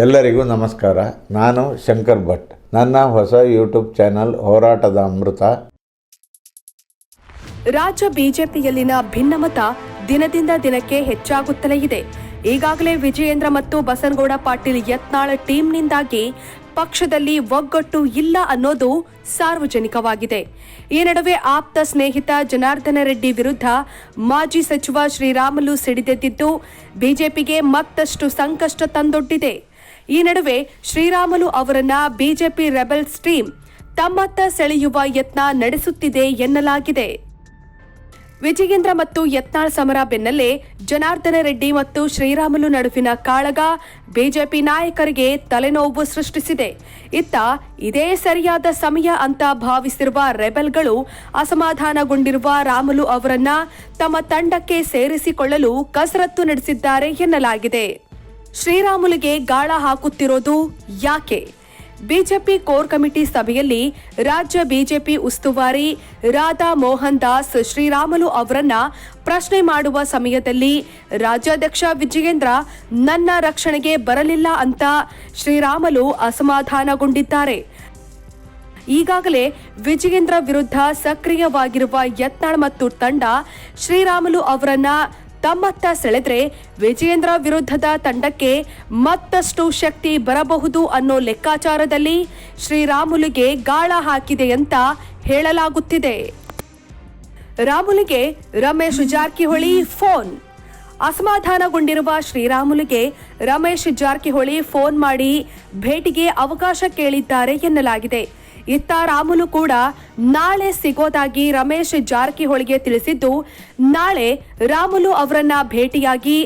ಎಲ್ಲರಿಗೂ ನಮಸ್ಕಾರ. ನಾನು ಶಂಕರ್ ಭಟ್. ನನ್ನ ಹೊಸ ಯೂಟ್ಯೂಬ್ ಚಾನಲ್ ಹೋರಾಟದ ಅಮೃತ. ರಾಜ್ಯ ಬಿಜೆಪಿಯಲ್ಲಿನ ಭಿನ್ನಮತ ದಿನದಿಂದ ದಿನಕ್ಕೆ ಹೆಚ್ಚಾಗುತ್ತಲೇ ಇದೆ. ಈಗಾಗಲೇ ವಿಜಯೇಂದ್ರ ಮತ್ತು ಬಸನಗೌಡ ಪಾಟೀಲ್ ಯತ್ನಾಳ ಟೀಮ್ನಿಂದಾಗಿ ಪಕ್ಷದಲ್ಲಿ ಒಗ್ಗಟ್ಟು ಇಲ್ಲ ಅನ್ನೋದು ಸಾರ್ವಜನಿಕವಾಗಿದೆ. ಈ ನಡುವೆ ಆಪ್ತ ಸ್ನೇಹಿತ ಜನಾರ್ದನ ರೆಡ್ಡಿ ವಿರುದ್ಧ ಮಾಜಿ ಸಚಿವ ಶ್ರೀರಾಮುಲು ಸಿಡಿದೆದ್ದಿದ್ದು, ಬಿಜೆಪಿಗೆ ಮತ್ತಷ್ಟು ಸಂಕಷ್ಟ ತಂದೊಡ್ಡಿದೆ. ಈ ನಡುವೆ ಶ್ರೀರಾಮುಲು ಅವರನ್ನ ಬಿಜೆಪಿ ರೆಬೆಲ್ಸ್ ಟೀಮ್ ತಮ್ಮತ್ತ ಸೆಳೆಯುವ ಯತ್ನ ನಡೆಸುತ್ತಿದೆ ಎನ್ನಲಾಗಿದೆ. ವಿಜಯೇಂದ್ರ ಮತ್ತು ಯತ್ನಾಳ್ ಸಮರ ಬೆನ್ನಲ್ಲೇ ಜನಾರ್ದನ ರೆಡ್ಡಿ ಮತ್ತು ಶ್ರೀರಾಮುಲು ನಡುವಿನ ಕಾಳಗ ಬಿಜೆಪಿ ನಾಯಕರಿಗೆ ತಲೆನೋವು ಸೃಷ್ಟಿಸಿದೆ. ಇತ್ತ ಇದೇ ಸರಿಯಾದ ಸಮಯ ಅಂತ ಭಾವಿಸಿರುವ ರೆಬೆಲ್ಗಳು ಅಸಮಾಧಾನಗೊಂಡಿರುವ ರಾಮುಲು ಅವರನ್ನ ತಮ್ಮ ತಂಡಕ್ಕೆ ಸೇರಿಸಿಕೊಳ್ಳಲು ಕಸರತ್ತು ನಡೆಸಿದ್ದಾರೆ ಎನ್ನಲಾಗಿದೆ. ಶ್ರೀರಾಮುಲುಗೆ ಗಾಳ ಹಾಕುತ್ತಿರೋದು ಯಾಕೆ? ಬಿಜೆಪಿ ಕೋರ್ ಕಮಿಟಿ ಸಭೆಯಲ್ಲಿ ರಾಜ್ಯ ಬಿಜೆಪಿ ಉಸ್ತುವಾರಿ ರಾಧಾ ಮೋಹನ್ ದಾಸ್ ಶ್ರೀರಾಮುಲು ಅವರನ್ನ ಪ್ರಶ್ನೆ ಮಾಡುವ ಸಮಯದಲ್ಲಿ ರಾಜ್ಯಾಧ್ಯಕ್ಷ ವಿಜಯೇಂದ್ರ, ನನ್ನ ರಕ್ಷಣೆಗೆ ಬರಲಿಲ್ಲ ಅಂತ ಶ್ರೀರಾಮುಲು ಅಸಮಾಧಾನಗೊಂಡಿದ್ದಾರೆ. ಈಗಾಗಲೇ ವಿಜಯೇಂದ್ರ ವಿರುದ್ಧ ಸಕ್ರಿಯವಾಗಿರುವ ಯತ್ನಾಳ್ ಮತ್ತು ತಂಡ ಶ್ರೀರಾಮುಲು ಅವರನ್ನ ತಮ್ಮತ್ತ ಸೆಳೆದ್ರೆ ವಿಜೇಂದ್ರ ವಿರುದ್ಧದ ತಂಡಕ್ಕೆ ಮತ್ತಷ್ಟು ಶಕ್ತಿ ಬರಬಹುದು ಅನ್ನೋ ಲೆಕ್ಕಾಚಾರದಲ್ಲಿ ಶ್ರೀರಾಮುಲುಗೆ ಗಾಳ ಹಾಕಿದೆ ಅಂತ ಹೇಳಲಾಗುತ್ತಿದೆ. ರಾಮುಲಿಗೆ ರಮೇಶ್ ಜಾರಕಿಹೊಳಿ ಫೋನ್. ಅಸಮಾಧಾನಗೊಂಡಿರುವ ಶ್ರೀರಾಮುಲಿಗೆ ರಮೇಶ್ ಜಾರಕಿಹೊಳಿ ಫೋನ್ ಮಾಡಿ ಭೇಟಿಗೆ ಅವಕಾಶ ಕೇಳಿದ್ದಾರೆ ಎನ್ನಲಾಗಿದೆ. ಇತ್ತ ರಾಮುಲು ಕೂಡ ನಾಳೆ ಸಿಗೋದಾಗಿ ರಮೇಶ್ ಜಾರಕಿಹೊಳಿಗೆ ತಿಳಿಸಿದ್ದು, ನಾಳೆ ರಾಮುಲು ಅವರನ್ನ ಭೇಟಿಯಾಗಿ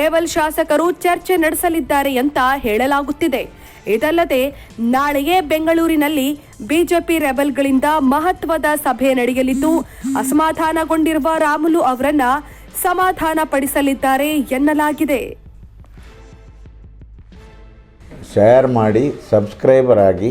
ರೇವಲ್ ಶಾಸಕರು ಚರ್ಚೆ ನಡೆಸಲಿದ್ದಾರೆ ಅಂತ ಹೇಳಲಾಗುತ್ತಿದೆ. ಇದಲ್ಲದೆ, ನಾಳೆಯೇ ಬೆಂಗಳೂರಿನಲ್ಲಿ ಬಿಜೆಪಿ ರೆಬಲ್ಗಳಿಂದ ಮಹತ್ವದ ಸಭೆ ನಡೆಯಲಿದ್ದು, ಅಸಮಾಧಾನಗೊಂಡಿರುವ ರಾಮುಲು ಅವರನ್ನ ಸಮಾಧಾನ ಪಡಿಸಲಿದ್ದಾರೆ ಎನ್ನಲಾಗಿದೆ. ಶೇರ್ ಮಾಡಿ ಸಬ್ಸ್ಕ್ರೈಬರ್ ಆಗಿ